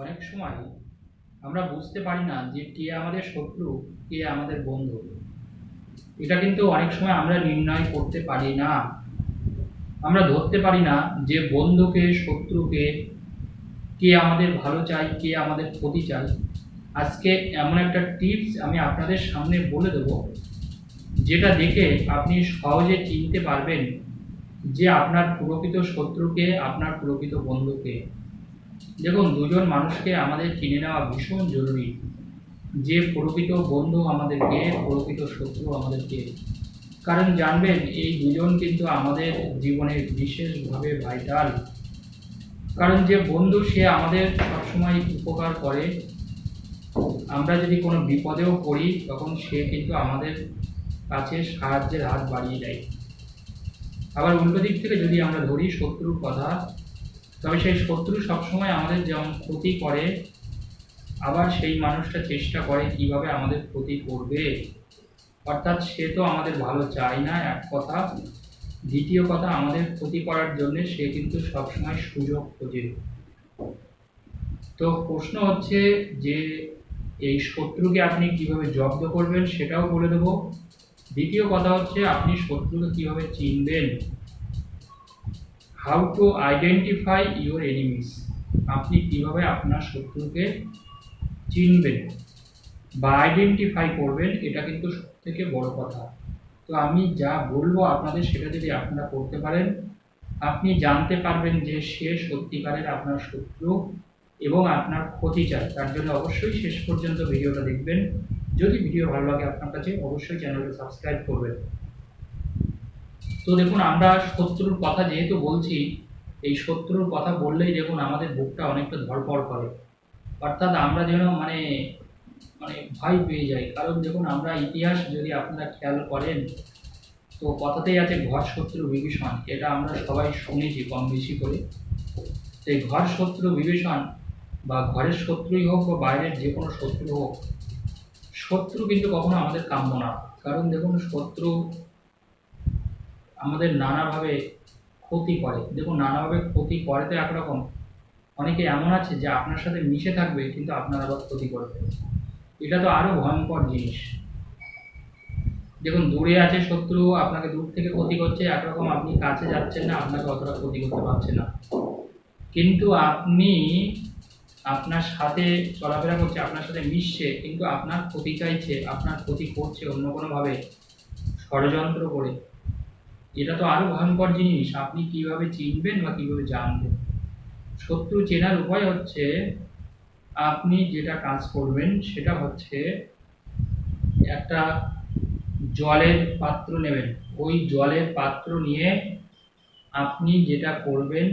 অনেক সময় আমরা বুঝতে পারি না যে কে আমাদের শত্রু, কে আমাদের বন্ধু। এটা কিন্তু অনেক সময় আমরা নির্ণয় করতে পারি না। আমরা ধরতে পারি না যে বন্ধুকে, শত্রুকে কে আমাদের ভালো চায়, কে আমাদের ক্ষতি চায়। আজকে এমন একটা টিপস আমি আপনাদের সামনে বলে দেবো, যেটা দেখে আপনি সহজে চিনতে পারবেন যে আপনার প্রকৃত শত্রুকে, আপনার প্রকৃত বন্ধুকে। দেখুন, দুজন মানুষকে আমাদের চিনে নেওয়া ভীষণ জরুরি। যে প্রকৃত বন্ধু আমাদেরকে, প্রকৃত শত্রু আমাদেরকে। কারণ জানবেন, এই দুজন কিন্তু আমাদের জীবনে বিশেষভাবে ভাইটাল কারণ যে বন্ধু সে আমাদের সবসময় উপকার করে। আমরা যদি কোনো বিপদেও পড়ি, তখন সে কিন্তু আমাদের কাছে সাহায্যের হাত বাড়িয়ে দেয়। আবার উল্টো দিক থেকে যদি আমরা ধরি শত্রুর কথা তবে সেই শত্রু সবসময় আমাদের যেমন ক্ষতি করে, আবার সেই মানুষটা চেষ্টা করে কীভাবে আমাদের ক্ষতি করবে। অর্থাৎ সে তো আমাদের ভালো চায় না, এক কথা। দ্বিতীয় কথা, আমাদের ক্ষতি করার জন্য সে কিন্তু সবসময় সুযোগ খোঁজে। তো প্রশ্ন হচ্ছে যে, এই শত্রুকে আপনি কীভাবে জব্দ করবেন সেটাও বলে দেবো। দ্বিতীয় কথা হচ্ছে, আপনি শত্রুকে কীভাবে চিনবেন? How to identify your enemies আপনি কীভাবে আপনার শত্রুকে চিনবেন? বা আইডেন্টিফাই করবেন, এটা কিন্তু সব থেকে বড় কথা। তো আমি যা বলব আপনাদের, সেটা যদি আপনারা করতে পারেন, আপনি জানতে পারবেন যে সে সত্যিকারের আপনার শত্রু এবং আপনার ক্ষতি চায়। তার জন্য অবশ্যই শেষ পর্যন্ত ভিডিওটা দেখবেন। যদি ভিডিও ভালো লাগে আপনার কাছে, অবশ্যই চ্যানেলটা সাবস্ক্রাইব করবেন। তো দেখুন, আমরা শত্রুর কথা যেহেতু বলছি, এই শত্রুর কথা বললেই দেখুন আমাদের বুকটা অনেকটা ধরপড় করে। অর্থাৎ আমরা যেন মানে মানে ভয় পেয়ে যাই। কারণ দেখুন, আমরা ইতিহাস যদি আপনারা খেয়াল করেন, তো কথাতেই আছে ঘর শত্রু বিভীষণ এটা আমরা সবাই শুনেছি কম বেশি করে। তো এই ঘর শত্রু বিভীষণ বা ঘরের শত্রুই হোক বা বাইরের যে কোনো শত্রু হোক, শত্রু কিন্তু কখনো আমাদের কাম্য না। কারণ দেখুন, শত্রু আমাদের নানাভাবে ক্ষতি করে। দেখুন, নানাভাবে ক্ষতি করে তো একরকম। অনেকে এমন আছে যে আপনার সাথে মিশে থাকবে কিন্তু আপনার আবার ক্ষতি করবে। এটা তো আরও ভয়ঙ্কর জিনিস। দেখুন, দূরে আছে শত্রু, আপনাকে দূর থেকে ক্ষতি করছে, একরকম আপনি কাছে যাচ্ছেন না, আপনাকে অতটা ক্ষতি করতে পারছে না। কিন্তু আপনি আপনার সাথে চলাফেরা করছে, আপনার সাথে মিশছে, কিন্তু আপনার ক্ষতি চাইছে, আপনার ক্ষতি করছে অন্য কোনোভাবে ষড়যন্ত্র করে। এটা তো আরও ভয়ঙ্কর জিনিস। আপনি কীভাবে চিনবেন বা কীভাবে জানবেন? শত্রু চেনার উপায় হচ্ছে, আপনি যেটা কাজ করবেন সেটা হচ্ছে একটা জলের পাত্র নেবেন। ওই জলের পাত্র নিয়ে আপনি যেটা করবেন,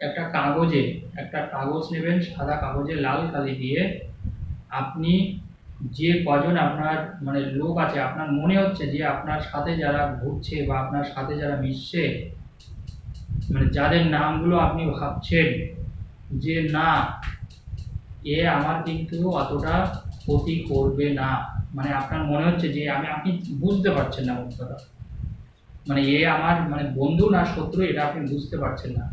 একটা কাগজে, একটা কাগজ নেবেন, সাদা কাগজে, লাল কালি দিয়ে। আপনি যে কজন আপনার মানে লোক আছে, আপনার মনে হচ্ছে যে আপনার সাথে যারা ঘুরছে বা আপনার সাথে যারা মিশছে মানে যাদের নামগুলো আপনি ভাবছেন যে না, এ আমার কিন্তু অতটা ক্ষতি করবে না। মানে আপনার মনে হচ্ছে যে আমি, আপনি বুঝতে পারছেন না মোট কথা মানে এ আমার মানে বন্ধু না শত্রু, এটা আপনি বুঝতে পারছেন না।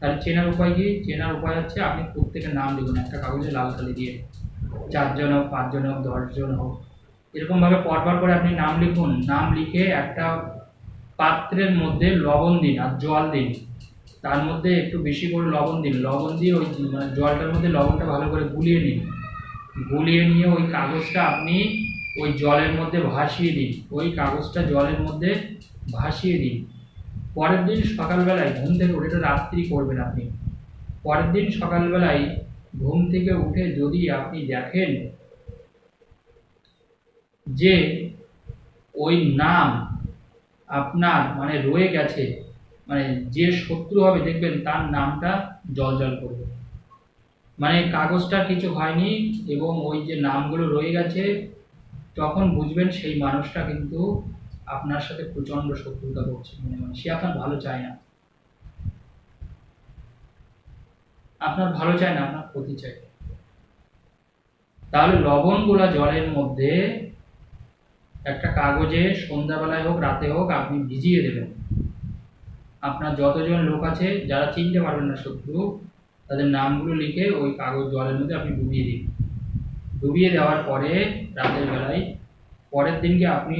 তাহলে চেনার উপায় কি? চেনার উপায় হচ্ছে আপনি প্রত্যেকের নাম লিখুন, একটা কাগজে লাল কালি দিয়ে। চারজন হোক পাঁচজন হোক দশজন হোক। এরকমভাবে পরপর করে আপনি নাম লিখুন। নাম লিখে একটা পাত্রের মধ্যে লবণ দিন আর জল দিন। তার মধ্যে একটু বেশি করে লবণ দিন। লবণ দিয়ে ওই মানে জলটার মধ্যে লবণটা ভালো করে গুলিয়ে নিন। গুলিয়ে নিয়ে ওই কাগজটা আপনি ওই জলের মধ্যে ভাসিয়ে দিন। ওই কাগজটা জলের মধ্যে ভাসিয়ে দিন। পরের দিন সকালবেলায়, ঘুম থেকে উঠে রাত্রি করবেন আপনি। পরের দিন সকালবেলায় ঘুম থেকে উঠে যদি আপনি দেখেন যে ওই নাম আপনার মানে রয়ে গেছে মানে যে শত্রু হবে, দেখবেন তার নামটা জল জল করবে। মানে কাগজটা কিছু হয়নি এবং ওই যে নামগুলো রয়ে গেছে, তখন বুঝবেন সেই মানুষটা কিন্তু আপনার সাথে প্রচণ্ড শত্রুতা করছে। মানে সে আপনার ভালো চায় না। আপনার ভালো চায় না, আপনার ক্ষতি চাই তাহলে লবণগুলা জলের মধ্যে একটা কাগজে সন্ধ্যাবেলায় হোক, রাতে হোক, আপনি ভিজিয়ে দেবেন। আপনার যতজন লোক আছে, যারা চিনতে পারবেন না শত্রু, তাদের নামগুলো লিখে ওই কাগজ জলের মধ্যে আপনি ডুবিয়ে দিন। ডুবিয়ে দেওয়ার পরে রাতের বেলায়, পরের দিনকে আপনি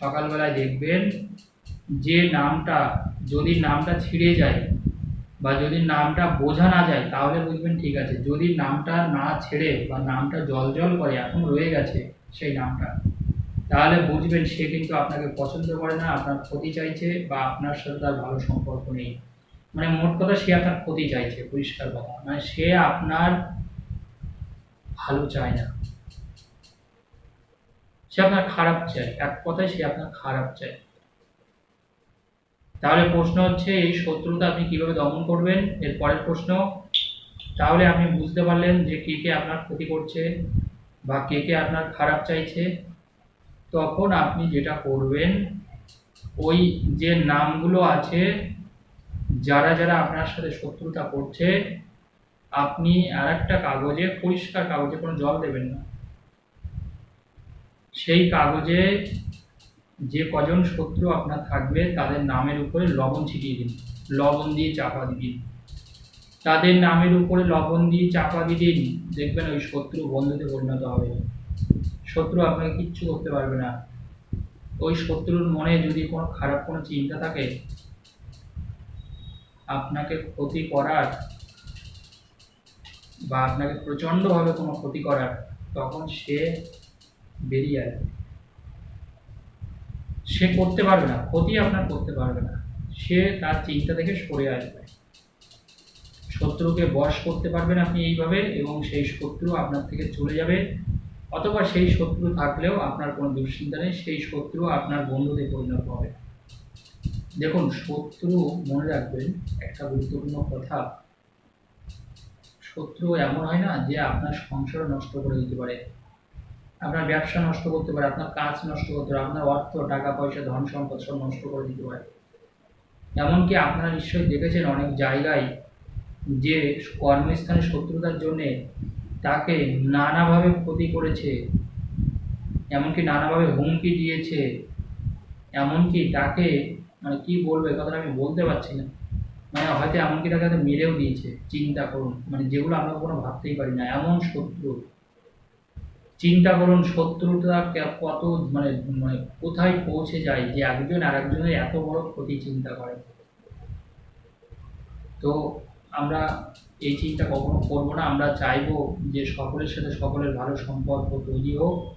সকালবেলায় দেখবেন যে নামটা, যদি নামটা ছিঁড়ে যায় বা যদি নামটা বোঝা না যায়, তাহলে বুঝবেন ঠিক আছে। যদি নামটা না ছেড়ে বা নামটা জল জল করে এখন রয়ে গেছে সেই নামটা, তাহলে বুঝবেন সে কিন্তু আপনাকে পছন্দ করে না, আপনার ক্ষতি চাইছে বা আপনার সাথে তার ভালো সম্পর্ক নেই। মানে মোট কথা সে আপনার ক্ষতি চাইছে, পরিষ্কার কথা। মানে সে আপনার ভালো চায় না। সে আপনার খারাপ চায়, এক কথায় সে আপনার খারাপ চায়। তাহলে প্রশ্ন হচ্ছে, এই শত্রুতা আপনি কীভাবে দমন করবেন? এর পরের প্রশ্ন, তাহলে আপনি বুঝতে পারলেন যে কে কে আপনার ক্ষতি করছে বা কে কে আপনার খারাপ চাইছে। তখন আপনি যেটা করবেন, ওই যে নামগুলো আছে, যারা যারা আপনার সাথে শত্রুতা করছে, আপনি আর একটা কাগজে, পরিষ্কার কাগজে কোনো জল দেবেন না। সেই কাগজে যে কজন শত্রু আপনার থাকবে, তাদের নামের উপরে লবণ ছিটিয়ে দিন। লবণ দিয়ে চাপা দিন তাদের নামের উপরে লবণ দিয়ে চাপা দিয়ে দিন। দেখবেন ওই শত্রু বন্ধুতে পরিণত হবে। শত্রু আপনাকে কিচ্ছু করতে পারবে না। ওই শত্রুর মনে যদি কোনো খারাপ কোনো চিন্তা থাকে, আপনাকে ক্ষতি করার বা আপনাকে প্রচণ্ডভাবে কোনো ক্ষতি করার, তখন সে বেরিয়ে আসবে। সে করতে পারবে না, ক্ষতি আপনার করতে পারবে না। সে তার চিন্তা থেকে সরে আসবে। শত্রুকে বশ করতে পারবেন আপনি এইভাবে এবং সেই শত্রু আপনার থেকে চলে যাবে। অথবা সেই শত্রু থাকলেও আপনার কোনো দুশ্চিন্তা নেই, সেই শত্রু আপনার বন্ধুতে পরিণত হবে। দেখুন, শত্রু মনে রাখবেন, একটা গুরুত্বপূর্ণ কথা। শত্রু এমন হয় না যে আপনার সংসার নষ্ট করে দিতে পারে। আপনার ব্যবসা নষ্ট করতে পারে, আপনার কাজ নষ্ট করতে পারে, আপনার অর্থ, টাকা, পয়সা, ধন সম্পদ সব নষ্ট করে দিতে পারে। এমনকি আপনারা নিশ্চয়ই দেখেছেন অনেক জায়গায় যে কর্মস্থানে শত্রুতার জন্যে তাকে নানাভাবে ক্ষতি করেছে, এমনকি নানাভাবে হুমকি দিয়েছে, এমনকি তাকে মানে কি বলব কথাটা আমি বলতে পারছি না। মানে হয়তো এমনকি তাকে মেরেও দিয়েছে, চিন্তা করুন। মানে যেগুলো আমরা কোনো ভাবতেই পারি না। এমন শত্রু চিন্তা করুন, শত্রুতা কে- কত মানে মানে কোথায় পৌঁছে যায়, যে একজন আর একজনের এত বড় ক্ষতি চিন্তা করে। তো আমরা এই চিন্তা কখনো করব না, আমরা চাইব যে সকলের সাথে সকলের ভালো সম্পর্ক তৈরি হোক।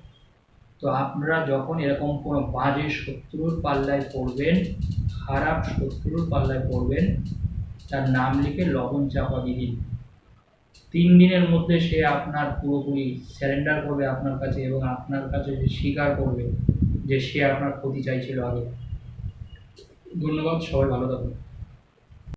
তো আপনারা যখন এরকম কোনো বাজে শত্রুর পাল্লায় পড়বেন, খারাপ শত্রুর পাল্লায় পড়বেন, তার নাম লিখে লবণ চাপা দিয়ে দিন। তিন দিনের মধ্যে সে আপনার পুরোপুরি স্যারেন্ডার করবে আপনার কাছে এবং আপনার কাছে যে স্বীকার করবে যে সে আপনার ক্ষতি চাইছিল আগে। ধন্যবাদ, সবাই ভালো থাকুন।